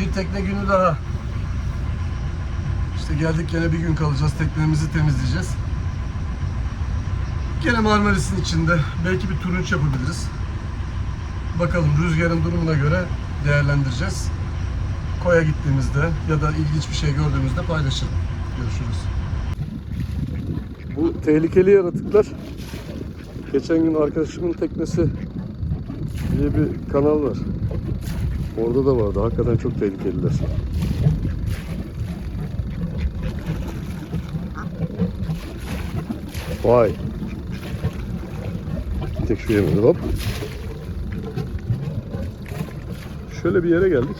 Bir tekne günü daha. İşte geldik gene bir gün kalacağız. Teknemizi temizleyeceğiz. Gene Marmaris'in içinde. Belki bir turunç yapabiliriz. Bakalım rüzgarın durumuna göre değerlendireceğiz. Koya gittiğimizde ya da ilginç bir şey gördüğümüzde paylaşırım. Görüşürüz. Bu tehlikeli yaratıklar geçen gün arkadaşımın teknesi diye bir kanal var. Orada da vardı. Hakikaten çok tehlikeliler. Vay. Tek şu yemedi hop. Şöyle bir yere geldik.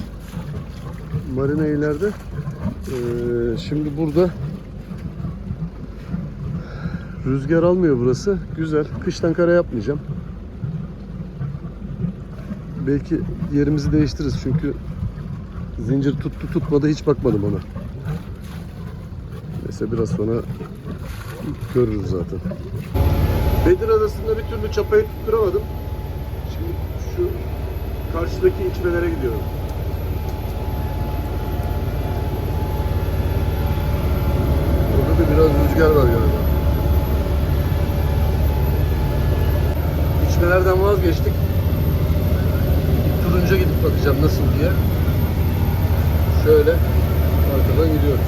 Marina ileride. Ee, şimdi burada rüzgar almıyor burası. Güzel. Kıştan kara yapmayacağım. Belki yerimizi değiştiririz çünkü zincir tuttu tutmadı hiç bakmadım ona. Neyse biraz sonra görürüz zaten. Bedir Adası'nda bir türlü çapayı tutturamadım. Şimdi şu karşıdaki içmelere gidiyorum. Burada da biraz rüzgar var galiba. İçmelerden vazgeçtik. Turunca gidip bakacağım nasıl diye. Şöyle arkadan gidiyoruz.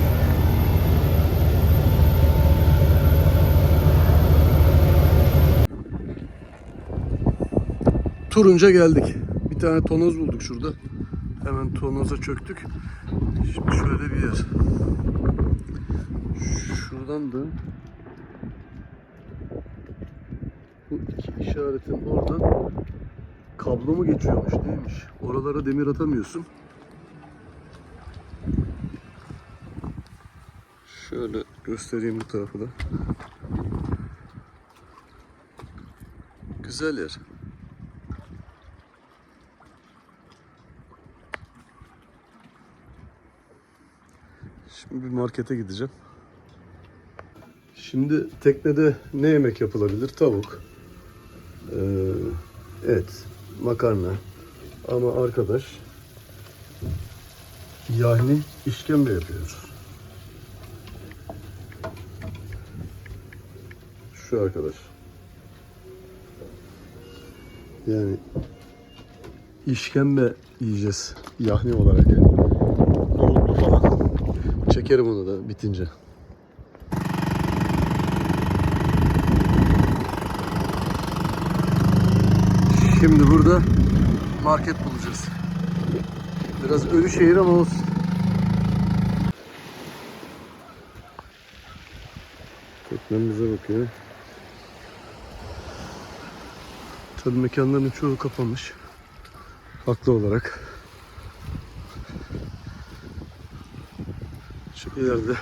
Turunca geldik. Bir tane tonoz bulduk şurada. Hemen tonoza çöktük. Şimdi şöyle bir yer. Şuradan da bu iki işaretin oradan kablo mu geçiyormuş neymiş? Oralara demir atamıyorsun. Şöyle göstereyim bu tarafı da. Güzel yer. Şimdi bir markete gideceğim. Şimdi teknede ne yemek yapılabilir? Tavuk, ee, et, makarna. Ama arkadaş yani işkembe yapıyor. Şu arkadaş. Yani işkembe yiyeceğiz yahni olarak. Nohutlu falan. Çekerim onu da bitince. Şimdi burada market bulacağız. Biraz ölü şehir ama olsun. Teknem bize bakıyor. Tabii mekanların çoğu kapanmış. Haklı olarak. Şu ileride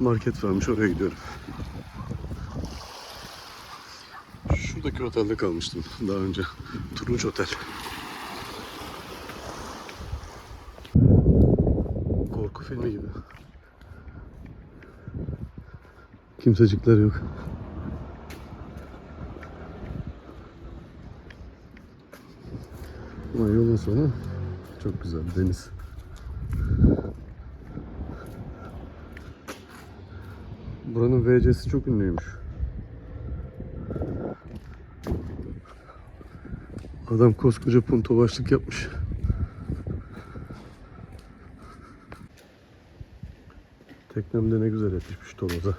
market varmış oraya gidiyorum. Şuradaki otelde kalmıştım daha önce. Turunç Otel. Korku filmi gibi. Kimsecikler yok. Ama yolun sonu çok güzel deniz. Buranın VC'si çok ünlüymüş. Adam koskoca punto başlık yapmış. Teknemde ne güzel yetişmiş tonoza.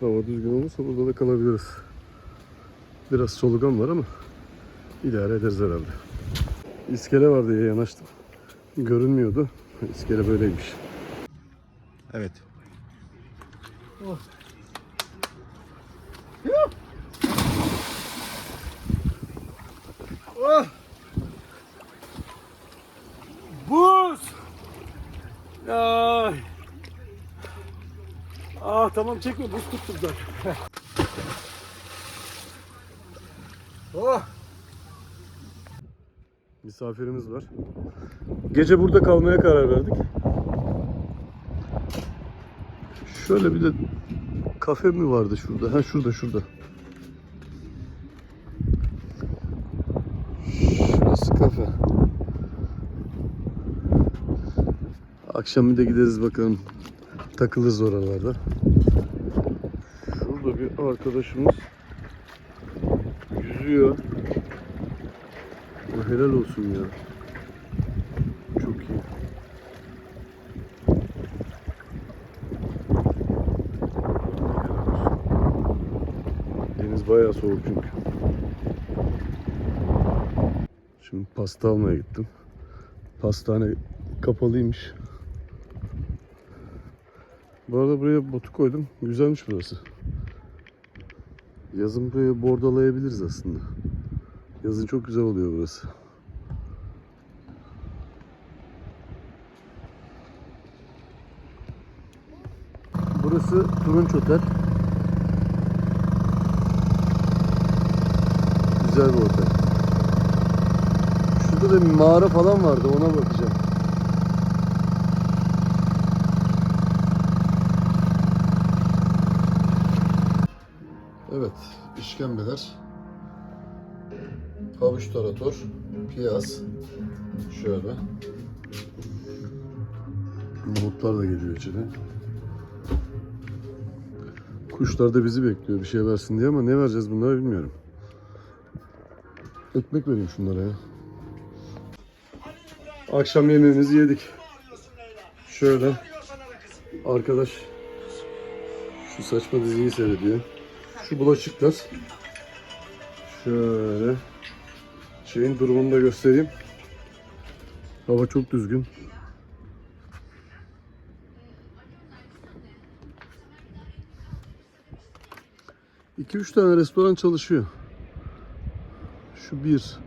Hava düzgün olursa burada da kalabiliriz. Biraz solugan var ama idare ederiz herhalde. İskele var diye yanaştım. Görünmüyordu. İskele böyleymiş. Evet. Buz! Ay. Ah tamam çekme buz tuttum zaten. oh. Misafirimiz var. Gece burada kalmaya karar verdik. Şöyle bir de kafe mi vardı şurada? Ha şurada şurada. Şurası kafe. Akşam bir de gideriz bakalım. Takılırız oralarda. Şurada bir arkadaşımız yüzüyor. Ya helal olsun ya. Çok iyi. Deniz bayağı soğuk çünkü. Şimdi pasta almaya gittim. Pastane kapalıymış. Bu arada buraya botu koydum. Güzelmiş burası. Yazın buraya bordalayabiliriz aslında. Yazın çok güzel oluyor burası. Burası Turunç Otel. Güzel bir otel. Şurada da bir mağara falan vardı ona bakacağım. Evet, işkembeler. Havuç tarator, piyaz. Şöyle. Nohutlar da geliyor içine. Kuşlar da bizi bekliyor bir şey versin diye ama ne vereceğiz bunlara bilmiyorum. Ekmek vereyim şunlara ya. Akşam yemeğimizi yedik. Şöyle. Arkadaş şu saçma diziyi seyrediyor. Şu bulaşıklar. Şöyle. Şeyin durumunu da göstereyim. Hava çok düzgün. İki üç tane restoran çalışıyor. Şu bir,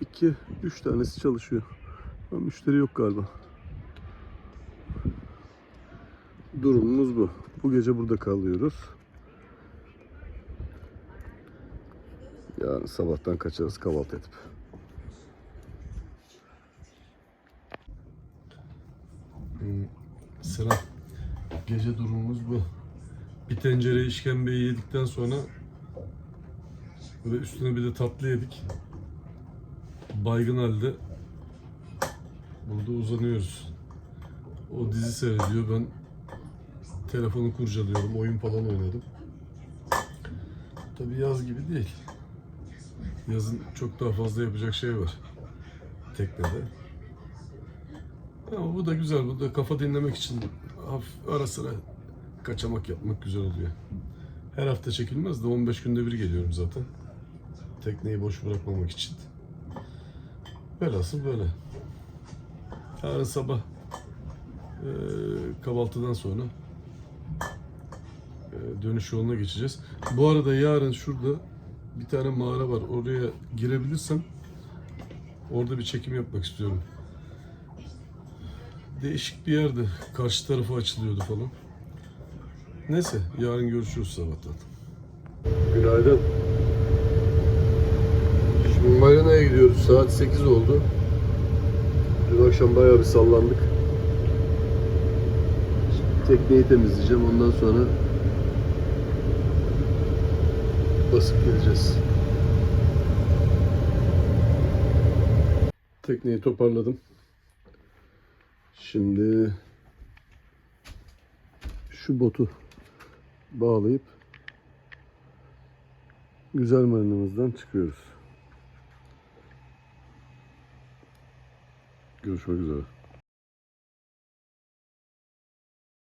iki, üç tanesi çalışıyor. Ama müşteri yok galiba. Durumumuz bu. Bu gece burada kalıyoruz. Yarın sabahtan kaçarız kahvaltı edip. Sıra. Gece durumumuz bu. Bir tencere işkembeyi yedikten sonra ve üstüne bir de tatlı yedik. Baygın halde burada uzanıyoruz. O dizi seyrediyor. Ben telefonu kurcalıyorum. Oyun falan oynadım. Tabii yaz gibi değil. Yazın çok daha fazla yapacak şey var. Teknede. Ama bu da güzel. Bu da kafa dinlemek için ara sıra kaçamak yapmak güzel oluyor. Her hafta çekilmez de 15 günde bir geliyorum zaten. Tekneyi boş bırakmamak için. Velhasıl böyle. Yarın sabah eee, kahvaltıdan sonra eee, dönüş yoluna geçeceğiz. Bu arada yarın şurada bir tane mağara var. Oraya girebilirsem orada bir çekim yapmak istiyorum. Değişik bir yerde. Karşı tarafı açılıyordu falan. Neyse yarın görüşürüz sabahtan. Günaydın. Şimdi marinaya gidiyoruz. Saat 8 oldu. Dün akşam bayağı bir sallandık. Tekneyi temizleyeceğim. Ondan sonra basıp gideceğiz. Tekneyi toparladım. Şimdi şu botu bağlayıp güzel marinamızdan çıkıyoruz. Görüşmek üzere.